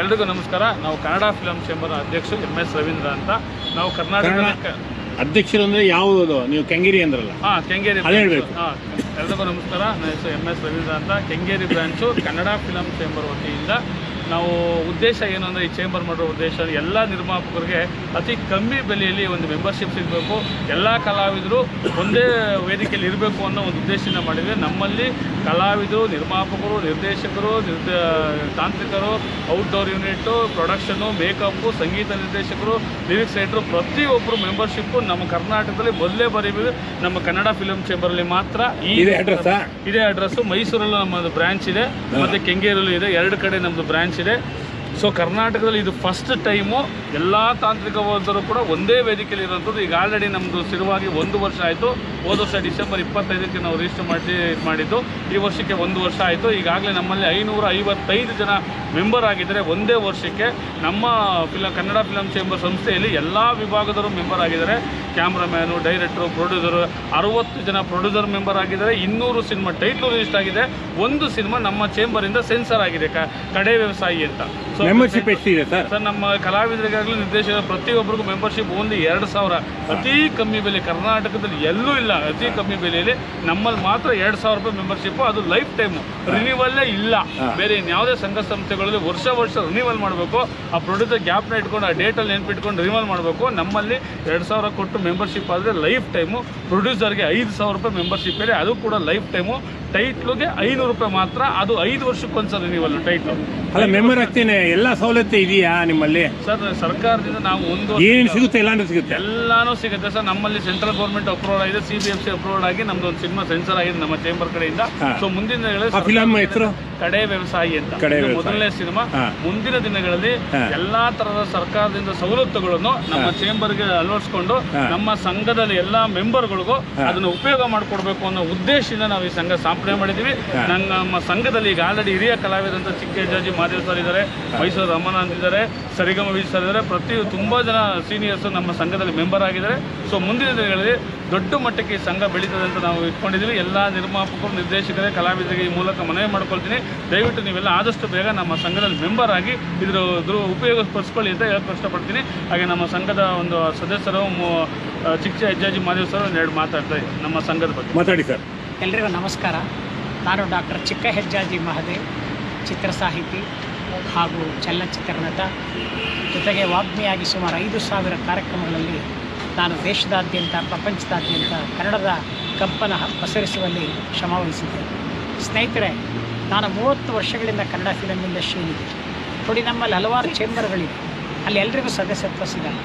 ಎಲ್ರಿಗೂ ನಮಸ್ಕಾರ. ನಾವು ಕನ್ನಡ ಫಿಲಂ ಚೇಂಬರ್ ಅಧ್ಯಕ್ಷ ಎಂ ಎಸ್ ರವೀಂದ್ರ ಅಂತ. ನಾವು ಕರ್ನಾಟಕ ಅಧ್ಯಕ್ಷರು ಅಂದ್ರೆ ಯಾವುದು ನೀವು ಕೆಂಗೇರಿ ಅಂದ್ರಲ್ಲ. ಹಾ ಕೆಂಗೇರಿ ಹೇಳ್ಬೇಕು. ಹಾಂ ಎಲ್ರಿಗೂ ನಮಸ್ಕಾರ. ನನ್ನ ಹೆಸರು ಎಂ ಎಸ್ ರವೀಂದ್ರ ಅಂತ. Kengeri branch Kannada film chamber ವತಿಯಿಂದ ನಾವು ಉದ್ದೇಶ ಏನು ಅಂದರೆ ಈ ಚೇಂಬರ್ ಮಾಡೋ ಉದ್ದೇಶ ಎಲ್ಲ ನಿರ್ಮಾಪಕರಿಗೆ ಅತಿ ಕಮ್ಮಿ ಬೆಲೆಯಲ್ಲಿ ಒಂದು ಮೆಂಬರ್ಶಿಪ್ ಸಿಗಬೇಕು. ಎಲ್ಲ ಕಲಾವಿದರು ಒಂದೇ ವೇದಿಕೆಯಲ್ಲಿ ಇರಬೇಕು ಅನ್ನೋ ಒಂದು ಉದ್ದೇಶದಿಂದ ಮಾಡಿದರೆ ನಮ್ಮಲ್ಲಿ ಕಲಾವಿದರು ನಿರ್ಮಾಪಕರು ನಿರ್ದೇಶಕರು ನಿರ್ದ ತಾಂತ್ರಿಕರು ಔಟ್ಡೋರ್ ಯೂನಿಟ್ಟು ಪ್ರೊಡಕ್ಷನು ಮೇಕಪ್ಪು ಸಂಗೀತ ನಿರ್ದೇಶಕರು ಲಿರಿಕ್ಸ್ ರೈಟರು ಪ್ರತಿಯೊಬ್ಬರು ಮೆಂಬರ್ಶಿಪ್ಪು ನಮ್ಮ ಕರ್ನಾಟಕದಲ್ಲಿ ಮೊದಲೇ ಬರೀಬೇಕು. ನಮ್ಮ ಕನ್ನಡ ಫಿಲಮ್ ಚೇಂಬರಲ್ಲಿ ಮಾತ್ರ ಈ ಇದೇ ಅಡ್ರೆಸ್ ಇದೇ ಅಡ್ರೆಸ್ಸು ಮೈಸೂರಲ್ಲೂ ನಮ್ಮದು ಬ್ರಾಂಚ್ ಇದೆ. ಮತ್ತು ಕೆಂಗೇರಲ್ಲೂ ಇದೆ. ಎರಡು ಕಡೆ ನಮ್ಮದು ಬ್ರಾಂಚ್ ಇದೆ. ಸೊ ಕರ್ನಾಟಕದಲ್ಲಿ ಇದು ಫಸ್ಟ್ ಟೈಮು ಎಲ್ಲ ತಾಂತ್ರಿಕ ವರ್ಗರು ಕೂಡ ಒಂದೇ ವೇದಿಕೆಯಲ್ಲಿ ಇರೋಂಥದ್ದು ಈಗ ಆಲ್ರೆಡಿ ನಮ್ಮದು ಸ್ಥಿರವಾಗಿ ಒಂದು ವರ್ಷ ಆಯಿತು. ಹೋದ ವರ್ಷ ಡಿಸೆಂಬರ್ ಇಪ್ಪತ್ತೈದಕ್ಕೆ ನಾವು ರಿಜಿಸ್ಟರ್ ಮಾಡಿ ಮಾಡಿದ್ದು. ಈ ವರ್ಷಕ್ಕೆ ಒಂದು ವರ್ಷ ಆಯಿತು. ಈಗಾಗಲೇ ನಮ್ಮಲ್ಲಿ ಐನೂರ ಐವತ್ತೈದು ಜನ ಮೆಂಬರ್ ಆಗಿದ್ದಾರೆ ಒಂದೇ ವರ್ಷಕ್ಕೆ ನಮ್ಮ ಫಿಲ, ಕನ್ನಡ ಫಿಲಂ ಚೇಂಬರ್ ಸಂಸ್ಥೆಯಲ್ಲಿ ಎಲ್ಲ ವಿಭಾಗದವರು ಮೆಂಬರ್ ಆಗಿದ್ದಾರೆ. ಕ್ಯಾಮ್ರಾಮ್ಯಾನು ಡೈರೆಕ್ಟ್ರು ಪ್ರೊಡ್ಯೂಸರು ಅರವತ್ತು ಜನ ಪ್ರೊಡ್ಯೂಸರ್ ಮೆಂಬರ್ ಆಗಿದ್ದಾರೆ. ಇನ್ನೂರು ಸಿನಿಮಾ ಟೈಟ್ಲು ರಿಜಿಸ್ಟರ್ ಆಗಿದೆ. ಒಂದು ಸಿನಿಮಾ ನಮ್ಮ ಚೇಂಬರಿಂದ ಸೆನ್ಸರ್ ಆಗಿದೆ ಕಡೆ ವ್ಯವಸಾಯಿ ಅಂತ. ಮೆಂಬರ್ಶಿಪ್ ಎಷ್ಟಿದೆ ಸರ್? ಸರ್ ನಮ್ಮ ಕಲಾವಿದರಿಗಾಗಲಿ ನಿರ್ದೇಶಕರ ಪ್ರತಿಯೊಬ್ಬರಿಗೂ ಮೆಂಬರ್ಶಿಪ್ ಒಂದು ಎರಡು ಸಾವಿರ. ಅತಿ ಕಮ್ಮಿ ಬೆಲೆ ಕರ್ನಾಟಕದಲ್ಲಿ ಎಲ್ಲೂ ಇಲ್ಲ. ಅತಿ ಕಮ್ಮಿ ಬೆಲೆಯಲ್ಲಿ ನಮ್ಮಲ್ಲಿ ಮಾತ್ರ ಎರಡು ಸಾವಿರ ರೂಪಾಯಿ ಮೆಂಬರ್ಶಿಪ್ ಅದು ಲೈಫ್ ಟೈಮು. ರಿನಿವಲ್ಲೇ ಇಲ್ಲ. ಬೇರೆ ಯಾವುದೇ ಸಂಘ ಸಂಸ್ಥೆಗಳಲ್ಲಿ ವರ್ಷ ವರ್ಷ ರಿನಿವಲ್ ಮಾಡಬೇಕು. ಆ ಪ್ರೊಡ್ಯೂಸರ್ ಗ್ಯಾಪ್ನ ಇಟ್ಕೊಂಡು ಆ ಡೇಟಲ್ಲಿ ನೆನ್ಪಿಟ್ಕೊಂಡು ರಿನಿವಲ್ ಮಾಡಬೇಕು. ನಮ್ಮಲ್ಲಿ ಎರಡು ಸಾವಿರ ಕೊಟ್ಟು ಮೆಂಬರ್ಶಿಪ್ ಆದರೆ ಲೈಫ್ ಟೈಮು ಪ್ರೊಡ್ಯೂಸರ್ಗೆ ಐದು ಸಾವಿರ ರೂಪಾಯಿ ಮೆಂಬರ್ಶಿಪ್ ಇದೆ. ಅದು ಕೂಡ ಲೈಫ್ ಟೈಮು ಟೈಟ್ಲುಗೆ ಐನೂರು ರೂಪಾಯಿ ಮಾತ್ರ. ಅದು ಐದು ವರ್ಷಕ್ಕೊಂದ್ಸರಿ ನೀವಲ್ಲ ಟೈಟ್ಲು ಅಲ್ಲ ಮೆಂಬರ್ ಆಗ್ತೇನೆ ಎಲ್ಲ ಸವಲತ್ತು ಇದೆಯಾ ನಿಮ್ಮಲ್ಲಿ? ಸರ್ ಸರ್ಕಾರದಿಂದ ನಾವು ಒಂದು ಏನು ಸಿಗುತ್ತೆ? ಎಲ್ಲಾನು ಸಿಗುತ್ತೆ. ಎಲ್ಲಾನು ಸಿಗುತ್ತೆ ಸರ್. ನಮ್ಮಲ್ಲಿ ಸೆಂಟ್ರಲ್ ಗೌರ್ಮೆಂಟ್ ಅಪ್ರೂವಲ್ ಆಗಿದೆ. C B F C approval ಆಗಿ ನಮ್ದು ಒಂದು ಸಿನಿಮಾ ಸೆನ್ಸರ್ ಆಗಿದೆ ನಮ್ಮ ಚೇಂಬರ್ ಕಡೆಯಿಂದ. ಸೊ ಮುಂದಿನ ದಿನಗಳಲ್ಲಿ ಆ ಫಿಲಂ ಹೆಸರು? ಕಡೆ ವ್ಯವಸಾಯಿ ಅಂತ. ಮೊದಲನೇ ಸಿನಿಮಾ ಮುಂದಿನ ದಿನಗಳಲ್ಲಿ ಎಲ್ಲಾ ತರದ ಸರ್ಕಾರದಿಂದ ಸವಲತ್ತುಗಳನ್ನು ನಮ್ಮ ಚೇಂಬರ್ಗೆ ಅಳವಡಿಸಿಕೊಂಡು. ನಮ್ಮ ಸಂಘದಲ್ಲಿ ಎಲ್ಲ ಮೆಂಬರ್ಗಳಿಗೂ ಅದನ್ನು ಉಪಯೋಗ ಮಾಡಿಕೊಡ್ಬೇಕು ಅನ್ನೋ ಉದ್ದೇಶದಿಂದ ನಾವು ಈ ಸಂಘ ಸ್ಥಾಪನೆ ಮಾಡಿದ್ದೀವಿ. ನನ್ನ ನಮ್ಮ ಸಂಘದಲ್ಲಿ ಈಗ ಆಲ್ರೆಡಿ ಹಿರಿಯ ಕಲಾವಿದಂತ ಚಿಕ್ಕ ಜಾಜಿ ಮಾದೇವ್ ಸರ್ ಇದ್ದಾರೆ ಮೈಸೂರು ರಮಣಾಂತ್ ಇದ್ದಾರೆ ಸರಿಗಮ ವಿ ಸರ್ ಇದ್ದಾರೆ. ಪ್ರತಿ ತುಂಬ ಜನ ಸೀನಿಯರ್ಸ್ ನಮ್ಮ ಸಂಘದಲ್ಲಿ ಮೆಂಬರ್ ಆಗಿದ್ದಾರೆ. ಸೊ ಮುಂದಿನ ದಿನಗಳಲ್ಲಿ ದೊಡ್ಡ ಮಟ್ಟಕ್ಕೆ ಈ ಸಂಘ ಬೆಳೀತದೆ ಅಂತ ನಾವು ಇಟ್ಕೊಂಡಿದ್ದೀವಿ. ಎಲ್ಲ ನಿರ್ಮಾಪಕರು ನಿರ್ದೇಶಕರೇ ಕಲಾವಿದರಿಗೆ ಈ ಮೂಲಕ ಮನವಿ ಮಾಡ್ಕೊಳ್ತೀನಿ. ದಯವಿಟ್ಟು ನೀವೆಲ್ಲ ಆದಷ್ಟು ಬೇಗ ನಮ್ಮ ಸಂಘದಲ್ಲಿ ಮೆಂಬರ್ ಆಗಿ ಇದರ ದುರು ಉಪಯೋಗ ಪಡಿಸ್ಕೊಳ್ಳಿ ಅಂತ ಹೇಳಕ್ಕೆ ಕಷ್ಟಪಡ್ತೀನಿ. ಹಾಗೆ ನಮ್ಮ ಸಂಘದ ಒಂದು ಸದಸ್ಯರು ಚಿಕ್ಕ ಹೆಜ್ಜಾಜಿ ಮಾದೇವ್ ಸರ್ ಒಂದೆರಡು ಮಾತಾಡ್ತಾರೆ ನಮ್ಮ ಸಂಘದ ಬಗ್ಗೆ. ಮಾತಾಡಿ ಸರ್. ಎಲ್ರಿಗೂ ನಮಸ್ಕಾರ. ನಾನು ಡಾಕ್ಟರ್ ಚಿಕ್ಕ ಹೆಜ್ಜಾಜಿ ಮಹದೇವ್ ಚಿತ್ರ ಸಾಹಿತಿ ಹಾಗೂ ಚಲನಚಿತ್ರ ನಟ ಜೊತೆಗೆ ವಾಗ್ಮಿಯಾಗಿ ಸುಮಾರು ಐದು ಸಾವಿರ ಕಾರ್ಯಕ್ರಮಗಳಲ್ಲಿ ನಾನು ದೇಶದಾದ್ಯಂತ ಪ್ರಪಂಚದಾದ್ಯಂತ ಕನ್ನಡದ ಕಂಪನ ಪಸರಿಸುವಲ್ಲಿ ಶ್ರಮವಹಿಸಿದ್ದೆ ಸ್ನೇಹಿತರೆ ನಾನು ಮೂವತ್ತು ವರ್ಷಗಳಿಂದ ಕನ್ನಡ ಫಿಲಮ್ ಇಂಡಸ್ಟ್ರಿಯಲ್ಲಿ ನೋಡಿ ನಮ್ಮಲ್ಲಿ ಹಲವಾರು ಚೇಂಬರ್ಗಳಿವೆ. ಅಲ್ಲಿ ಎಲ್ರಿಗೂ ಸದಸ್ಯತ್ವ ಸಿಗಲ್ಲ.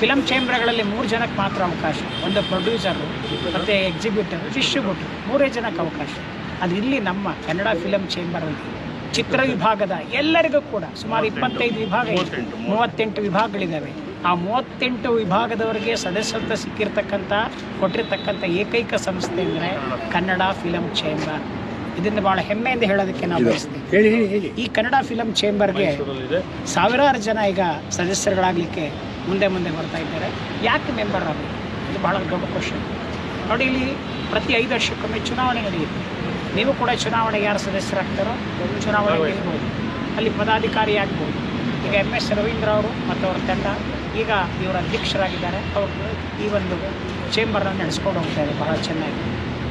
ಫಿಲಮ್ ಚೇಂಬರ್ಗಳಲ್ಲಿ ಮೂರು ಜನಕ್ಕೆ ಮಾತ್ರ ಅವಕಾಶ. ಒಂದು ಪ್ರೊಡ್ಯೂಸರು ಮತ್ತು ಎಕ್ಸಿಬ್ಯೂಟರ್ ಡಿಸ್ಟ್ರಿಬ್ಯೂಟರ್ ಮೂರೇ ಜನಕ್ಕೆ ಅವಕಾಶ. ಅದು ಇಲ್ಲಿ ನಮ್ಮ ಕನ್ನಡ ಫಿಲಮ್ ಚೇಂಬರಲ್ಲಿ ಚಿತ್ರ ವಿಭಾಗದ ಎಲ್ಲರಿಗೂ ಕೂಡ ಸುಮಾರು ಇಪ್ಪತ್ತೈದು ವಿಭಾಗ ಮೂವತ್ತೆಂಟು ವಿಭಾಗಗಳಿದ್ದಾವೆ. ಆ ಮೂವತ್ತೆಂಟು ವಿಭಾಗದವರಿಗೆ ಸದಸ್ಯತ್ವ ಸಿಕ್ಕಿರ್ತಕ್ಕಂಥ ಕೊಟ್ಟಿರ್ತಕ್ಕಂಥ ಏಕೈಕ ಸಂಸ್ಥೆ ಅಂದರೆ ಕನ್ನಡ ಫಿಲಂ ಚೇಂಬರ್ ಇದನ್ನು ಭಾಳ ಹೆಮ್ಮೆಯಿಂದ ಹೇಳೋದಕ್ಕೆ ನಾವು ಬಯಸ್ತೀವಿ. ಹೇಳಿ ಹೇಳಿ ಹೇಳಿ. ಈ ಕನ್ನಡ ಫಿಲಂ ಚೇಂಬರ್ಗೆ ಸಾವಿರಾರು ಜನ ಈಗ ಸದಸ್ಯರುಗಳಾಗಲಿಕ್ಕೆ ಮುಂದೆ ಮುಂದೆ ಬರ್ತಾ ಇದ್ದಾರೆ. ಯಾಕೆ ಮೆಂಬರ್ ಆಗಬೇಕು ಇದು ಬಹಳ ದೊಡ್ಡ ಕ್ವಶನ್ ನೋಡಿ ಇಲ್ಲಿ ಪ್ರತಿ ಐದು ವರ್ಷಕ್ಕೊಮ್ಮೆ ಚುನಾವಣೆ ನಡೆಯುತ್ತೆ. ನೀವು ಕೂಡ ಚುನಾವಣೆಗೆ ಯಾರು ಸದಸ್ಯರಾಗ್ತಾರೋ ಚುನಾವಣೆ ಗೆಲ್ಬೋದು. ಅಲ್ಲಿ ಪದಾಧಿಕಾರಿ ಆಗ್ಬೋದು. ಈಗ ಎಂ ಎಸ್ ರವೀಂದ್ರ ಅವರು ಮತ್ತು ಅವ್ರ ತಂಡ ಈಗ ಇವರ ಅಧ್ಯಕ್ಷರಾಗಿದ್ದಾರೆ. ಅವರು ಈ ಒಂದು ಚೇಂಬರನ್ನು ನಡೆಸ್ಕೊಂಡು ಹೋಗ್ತಾರೆ ಬಹಳ ಚೆನ್ನಾಗಿ.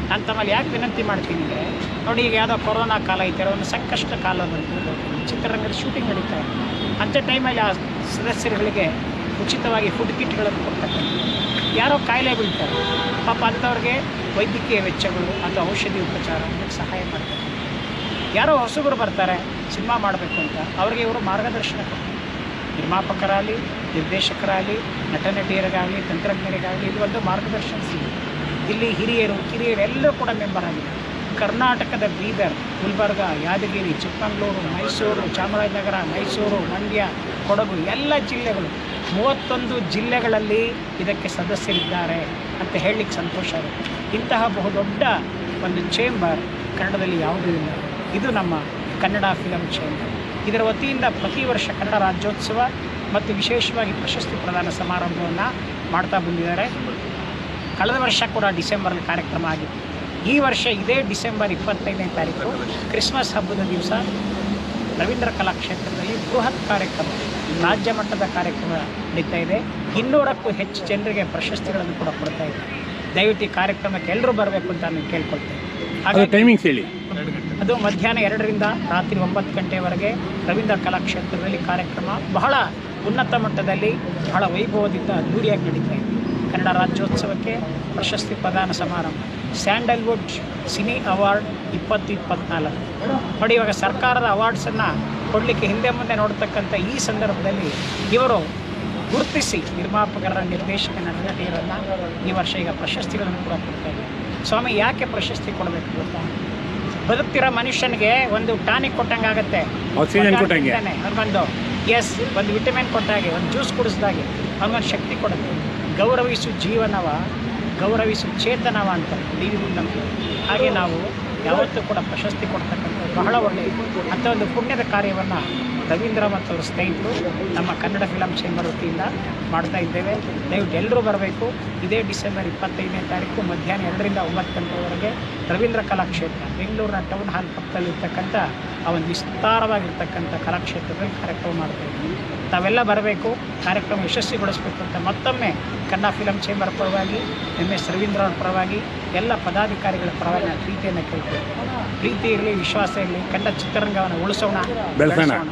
ನಾನು ತಮ್ಮಲ್ಲಿ ಯಾಕೆ ವಿನಂತಿ ಮಾಡ್ತೀನಿ ಅಂದರೆ, ನೋಡಿ ಈಗ ಯಾವುದೋ ಕೊರೋನಾ ಕಾಲ ಐತೆ ಒಂದು ಸಂಕಷ್ಟ ಕಾಲ ಬಂತು ಚಿತ್ರರಂಗದ ಶೂಟಿಂಗ್ ನಡೀತಾ ಇದೆ. ಅಂಥ ಟೈಮಲ್ಲಿ ಆ ಸದಸ್ಯರುಗಳಿಗೆ ಉಚಿತವಾಗಿ ಫುಡ್ ಕಿಟ್ಗಳನ್ನು ಕೊಡ್ತಕ್ಕಂಥ ಯಾರೋ ಕಾಯಿಲೆ ಬೀಳ್ತಾರೆ. ಪಾಪ ಅಂಥವ್ರಿಗೆ ವೈದ್ಯಕೀಯ ವೆಚ್ಚಗಳು ಅಥವಾ ಔಷಧಿ ಉಪಚಾರ ಸಹಾಯ ಮಾಡ್ತಾರೆ ಯಾರೋ ಹೊಸಬರು ಬರ್ತಾರೆ, ಸಿನಿಮಾ ಮಾಡಬೇಕು ಅಂತ. ಅವ್ರಿಗೆ ಇವರು ಮಾರ್ಗದರ್ಶನ ಕೊಡ್ತಾರೆ. ನಿರ್ಮಾಪಕರಾಗಲಿ, ನಿರ್ದೇಶಕರಾಗಲಿ ನಟ ನಟಿಯರಿಗಾಗಲಿ ತಂತ್ರಜ್ಞರಿಗಾಗಲಿ ಇದು ಒಂದು ಮಾರ್ಗದರ್ಶನ ಸಿಗುತ್ತೆ ಇಲ್ಲಿ ಹಿರಿಯರು ಕಿರಿಯರು ಎಲ್ಲರೂ ಕೂಡ ಮೆಂಬರ್ ಆಗಿದೆ ಕರ್ನಾಟಕದ ಬೀದರ್, ಗುಲ್ಬರ್ಗ, ಯಾದಗಿರಿ, ಚಿಕ್ಕಮಗಳೂರು, ಮೈಸೂರು, ಚಾಮರಾಜನಗರ, ಮೈಸೂರು, ಮಂಡ್ಯ, ಕೊಡಗು ಎಲ್ಲ ಜಿಲ್ಲೆಗಳು. ಮೂವತ್ತೊಂದು ಜಿಲ್ಲೆಗಳಲ್ಲಿ ಇದಕ್ಕೆ ಸದಸ್ಯರಿದ್ದಾರೆ ಅಂತ ಹೇಳಲಿಕ್ಕೆ ಸಂತೋಷ ಆಗುತ್ತೆ. ಇಂತಹ ಬಹುದೊಡ್ಡ ಒಂದು ಚೇಂಬರ್ ಕನ್ನಡದಲ್ಲಿ ಯಾವುದೂ ಇಲ್ಲ. ಇದು ನಮ್ಮ ಕನ್ನಡ ಫಿಲಂ ಚೇಂಬರ್ ಇದರ ವತಿಯಿಂದ ಪ್ರತಿ ವರ್ಷ ಕನ್ನಡ ರಾಜ್ಯೋತ್ಸವ ಮತ್ತು ವಿಶೇಷವಾಗಿ ಪ್ರಶಸ್ತಿ ಪ್ರದಾನ ಸಮಾರಂಭವನ್ನು ಮಾಡ್ತಾ ಬಂದಿದ್ದಾರೆ. ಕಳೆದ ವರ್ಷ ಕೂಡ ಡಿಸೆಂಬರ್ನ ಕಾರ್ಯಕ್ರಮ ಆಗಿತ್ತು. ಈ ವರ್ಷ ಇದೇ ಡಿಸೆಂಬರ್ ಇಪ್ಪತ್ತೈದನೇ ತಾರೀಕು ಕ್ರಿಸ್ಮಸ್ ಹಬ್ಬದ ದಿವಸ ರವೀಂದ್ರ ಕಲಾಕ್ಷೇತ್ರದಲ್ಲಿ ಬೃಹತ್ ಕಾರ್ಯಕ್ರಮ ರಾಜ್ಯ ಮಟ್ಟದ ಕಾರ್ಯಕ್ರಮ ನಡೀತಾ ಇದೆ. ಇನ್ನೂರಕ್ಕೂ ಹೆಚ್ಚು ಜನರಿಗೆ ಪ್ರಶಸ್ತಿಗಳನ್ನು ಕೂಡ ಕೊಡ್ತಾ ಇದೆ. ದಯವಿಟ್ಟು ಈ ಕಾರ್ಯಕ್ರಮಕ್ಕೆ ಎಲ್ಲರೂ ಬರಬೇಕು ಅಂತ ನಾನು ಕೇಳ್ಕೊಳ್ತೇನೆ. ಹಾಗೆ ಟೈಮಿಂಗ್ಸ್ ಹೇಳಿ. ಅದು ಮಧ್ಯಾಹ್ನ ಎರಡರಿಂದ ರಾತ್ರಿ ಒಂಬತ್ತು ಗಂಟೆವರೆಗೆ ರವೀಂದ್ರ ಕಲಾಕ್ಷೇತ್ರದಲ್ಲಿ ಕಾರ್ಯಕ್ರಮ. ಬಹಳ ಉನ್ನತ ಮಟ್ಟದಲ್ಲಿ, ಬಹಳ ವೈಭವದಿಂದ ಅದ್ದೂರಿಯಾಗಿ ನಡೀತಾ ಇದೆ. ಕನ್ನಡ ರಾಜ್ಯೋತ್ಸವಕ್ಕೆ ಪ್ರಶಸ್ತಿ ಪ್ರದಾನ ಸಮಾರಂಭ. ಸ್ಯಾಂಡಲ್ವುಡ್ ಸಿನಿ ಅವಾರ್ಡ್ ಇಪ್ಪತ್ತು ಇಪ್ಪತ್ನಾಲ್ಕು. ನೋಡಿ, ಇವಾಗ ಸರ್ಕಾರದ ಅವಾರ್ಡ್ಸನ್ನು ಕೊಡಲಿಕ್ಕೆ ಹಿಂದೆ ಮುಂದೆ ನೋಡ್ತಕ್ಕಂಥ ಈ ಸಂದರ್ಭದಲ್ಲಿ ಇವರು ಗುರುತಿಸಿ ನಿರ್ಮಾಪಕರ ನಿರ್ದೇಶಕ ನಟನಟಿಯರನ್ನು ಈ ವರ್ಷ ಈಗ ಪ್ರಶಸ್ತಿಗಳನ್ನು ಕೂಡ ಕೊಡ್ತಾ ಇದ್ದಾರೆ. ಸ್ವಾಮಿ, ಯಾಕೆ ಪ್ರಶಸ್ತಿ ಕೊಡಬೇಕು ಗೊತ್ತಾ? ಬದುಕ್ತಿರೋ ಮನುಷ್ಯನಿಗೆ ಒಂದು ಟಾನಿಕ್ ಕೊಟ್ಟಂಗೆ ಆಗುತ್ತೆ. ಆಕ್ಸಿಜನ್ ಕೊಟ್ಟಂಗೆ. ಎಸ್ ಒಂದು ವಿಟಮಿನ್ ಕೊಟ್ಟಾಗೆ ಒಂದು ಜ್ಯೂಸ್ ಕುಡಿಸ್ದಾಗೆ ಅವ್ನಿಗೊಂದು ಶಕ್ತಿ ಕೊಡುತ್ತೆ ಗೌರವಿಸು ಜೀವನವ ಗೌರವಿಸು ಚೇತನವ ಅಂತ ನೀವು ನಮಗೆ ಹಾಗೆ ನಾವು ಯಾವತ್ತೂ ಕೂಡ ಪ್ರಶಸ್ತಿ ಕೊಡ್ತಕ್ಕಂಥದ್ದು ಬಹಳ ಒಳ್ಳೆಯದು ಅಂಥ ಒಂದು ಪುಣ್ಯದ ಕಾರ್ಯವನ್ನು ರವೀಂದ್ರ ಮತ್ತು ಅವರ ಸ್ನೇಹಿತರು ನಮ್ಮ ಕನ್ನಡ ಫಿಲಂ ಚೇಂಬರ್ ವತಿಯಿಂದ ಮಾಡ್ತಾ ಇದ್ದೇವೆ. ದಯವಿಟ್ಟು ಎಲ್ಲರೂ ಬರಬೇಕು. ಇದೇ ಡಿಸೆಂಬರ್ ಇಪ್ಪತ್ತೈದನೇ ತಾರೀಕು ಮಧ್ಯಾಹ್ನ ಎರಡರಿಂದ ಒಂಬತ್ತು ಗಂಟೆವರೆಗೆ ರವೀಂದ್ರ ಕಲಾಕ್ಷೇತ್ರ, ಬೆಂಗಳೂರಿನ ಟೌನ್ ಹಾಲ್ ಪಕ್ಕದಲ್ಲಿರ್ತಕ್ಕಂಥ ಆ ಒಂದು ವಿಸ್ತಾರವಾಗಿರ್ತಕ್ಕಂಥ ಕಲಾಕ್ಷೇತ್ರದಲ್ಲಿ ಕಾರ್ಯಕ್ರಮ ಮಾಡ್ತಾ ಇದ್ದೀವಿ. ತಾವೆಲ್ಲ ಬರಬೇಕು. ಕಾರ್ಯಕ್ರಮ ಯಶಸ್ವಿಗೊಳಿಸಬೇಕು ಅಂತ ಮತ್ತೊಮ್ಮೆ ಕನ್ನಡ ಫಿಲಂ ಚೇಂಬರ್ ಪರವಾಗಿ, ಎಂ ಎಸ್ ರವೀಂದ್ರ ಪರವಾಗಿ ಎಲ್ಲ ಪದಾಧಿಕಾರಿಗಳ ಪರವಾಗಿ ನಾನು ಪ್ರೀತಿಯನ್ನು ಕೇಳ್ಕೊಳ್ತೇನೆ. ಪ್ರೀತಿ ಇರಲಿ ವಿಶ್ವಾಸ ಇರಲಿ ಕನ್ನಡ ಚಿತ್ರರಂಗವನ್ನು ಉಳಿಸೋಣ ಬೆಳೆಸೋಣ.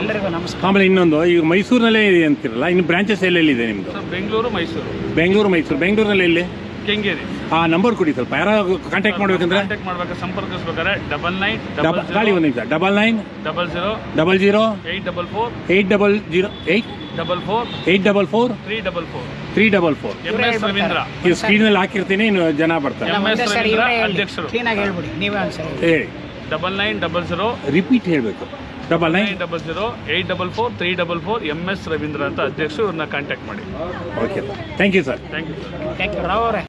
ಎಲ್ಲರಿಗೂ ನಮಸ್ಕಾರ. ಆಮೇಲೆ ಇನ್ನೊಂದು ಈಗ ಮೈಸೂರಿನಲ್ಲೇ ಇದೆ ಅಂತಿರಲ್ಲ ಇನ್ನು ಬ್ರಾಂಚಸ್ ಎಲ್ಲೆಲ್ಲಿದೆ ನಿಮ್ಮದು ಸರ್ ಬೆಂಗಳೂರು ಮೈಸೂರು. ಬೆಂಗಳೂರು ಮೈಸೂರು. ಬೆಂಗಳೂರಿನಲ್ಲಿ ಎಲ್ಲಿ? ಕೆಂಗೇರಿ ಆ ನಂಬರ್ ಕೊಡಿ ಸ್ವಲ್ಪ. ಯಾರು ಕಾಂಟ್ಯಾಕ್ಟ್ ಮಾಡ್ಬೇಕಂದ್ರೆ. ಕಾಂಟ್ಯಾಕ್ಟ್ ಮಾಡ್ಬೇಕು ಸಂಪರ್ಕಿಸ್ಬೇಕಾದ್ರೆ ಡಬಲ್ ನೈನ್ ಡಬಲ್ ಖಾಲಿ ಒಂದು ನಿಮಿಷ. Double nine double zero double zero eight double four eight double zero eight double four eight double four three double four three double four M S Ravindra. ಈ ಸ್ಕ್ರೀನಲ್ಲಿ ಹಾಕಿರ್ತೀನಿ ಇನ್ನು ಜನ ಬರ್ತಾರೆ. ಎಂ ಎಸ್ ರವೀಂದ್ರ ಅಧ್ಯಕ್ಷರು. ಹೇಳ್ಬಿಡಿ ನೀವೇ ಹೇಳಿ. Double nine double zero repeat ಹೇಳಬೇಕು. Double nine nine double zero eight double four three double four M S Ravindra ಅಂತ ಅಧ್ಯಕ್ಷರು ಇವ್ರನ್ನ ಕಾಂಟ್ಯಾಕ್ಟ್ ಮಾಡಿ. Okay thank you sir thank you sir thank you Rao ಅವರೇ.